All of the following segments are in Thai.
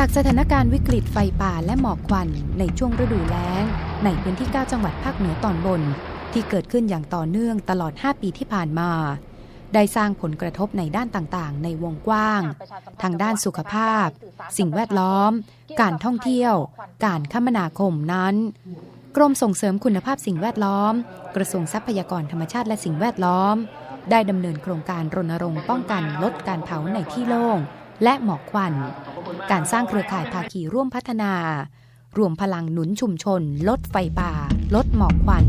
จากสถานการณ์วิกฤตไฟป่าและหมอกควันในช่วงฤดูแล้ง ในพื้นที่ 9 จังหวัดภาคเหนือตอนบน ที่เกิดขึ้นอย่างต่อเนื่องตลอด 5 ปีที่ผ่านมา ได้สร้างผลกระทบในด้านต่างๆ ในวงกว้าง ทางด้านสุขภาพ สิ่งแวดล้อม การท่องเที่ยว การคมนาคมนั้น กรมส่งเสริมคุณภาพสิ่งแวดล้อม กระทรวงทรัพยากรธรรมชาติและสิ่งแวดล้อม ได้ดำเนินโครงการรณรงค์ป้องกันลดการเผาในที่โล่ง และหมอกควัน การสร้างเครือข่ายภาคีร่วมพัฒนา รวมพลังหนุนชุมชน ลดไฟป่า ลดหมอกควัน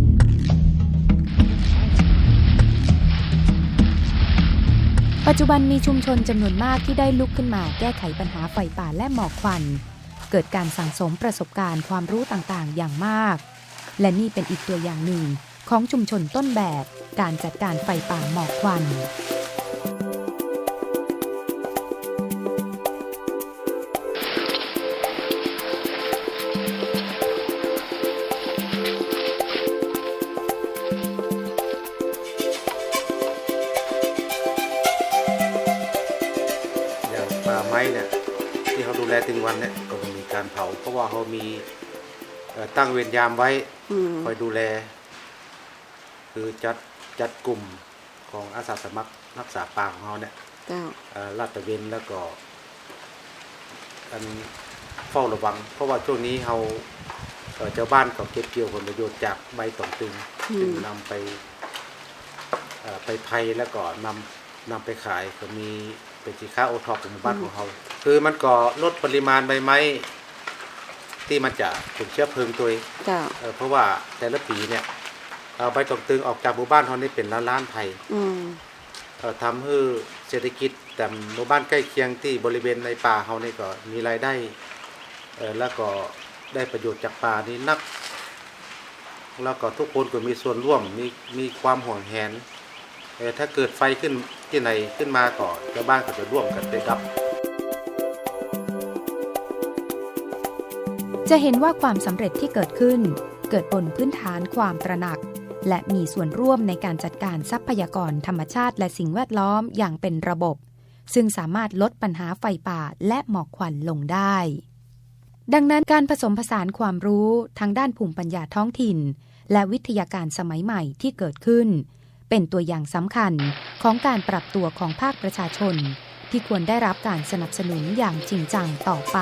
ปัจจุบันมีชุมชนจำนวนมากที่ได้ลุกขึ้นมาแก้ไขปัญหาไฟป่าและหมอกควัน เกิดการสั่งสมประสบการณ์ความรู้ต่างๆ อย่างมาก และนี่เป็นอีกตัวอย่างหนึ่งของชุมชนต้นแบบการจัดการไฟป่าหมอกควัน ป่าไม้เนี่ยที่เขาดูแลถึงวันเนี่ยก็ไม่มีการเผา เพราะว่าเขามีเอ่อตั้งเวรยามไว้อืมคอยดูแล คือจัดจัดกลุ่มของอาสาสมัครรักษาป่าของเขาเนี่ยเจ้าเอ่อลาดตระเวนแล้วก็อันเฝ้าระวัง เพราะว่าช่วงนี้เขาเอ่อเจ้าบ้านก็เก็บเกี่ยวผลประโยชน์จากใบตองตึงอืมจึงนำไปเอ่อไปไพแล้วก็นำนำไปขายก็มี เป็นสินค้าโอท็อปของหมู่บ้านของเขาคือมันก็ลดปริมาณใบไม้ ที่มันจะเป็นเชื้อเพลิงตัวเองเจ้า เอ่อเพราะว่าแต่ละปีเนี่ยเอ่อใบตองตึงออกจากหมู่บ้านเขานี่เป็นล้านล้านๆไผ่ อืม เอ่อทำให้เศรษฐกิจแต่หมู่บ้านใกล้เคียงที่บริเวณในป่าเขานี่ก็มีรายได้เอ่อแล้วก็ได้ประโยชน์จากป่านี้นัก แล้วก็ทุกคนก็มีส่วนร่วมมีมีความห่วงแหน เอ่อถ้าเกิดไฟขึ้นที่ไหนขึ้นมาก็ชาวบ้านก็จะร่วมกันไปดับ จะเห็นว่าความสำเร็จที่เกิดขึ้น เกิดบนพื้นฐานความตระหนัก และมีส่วนร่วมในการจัดการทรัพยากรธรรมชาติและสิ่งแวดล้อมอย่างเป็นระบบ ซึ่งสามารถลดปัญหาไฟป่าและหมอกควันลงได้ ดังนั้นการผสมผสานความรู้ทางด้านภูมิปัญญาท้องถิ่น และวิทยาการสมัยใหม่ที่เกิดขึ้น เป็นตัวอย่างสำคัญของการปรับตัวของภาคประชาชน ที่ควรได้รับการสนับสนุนอย่างจริงจังต่อไป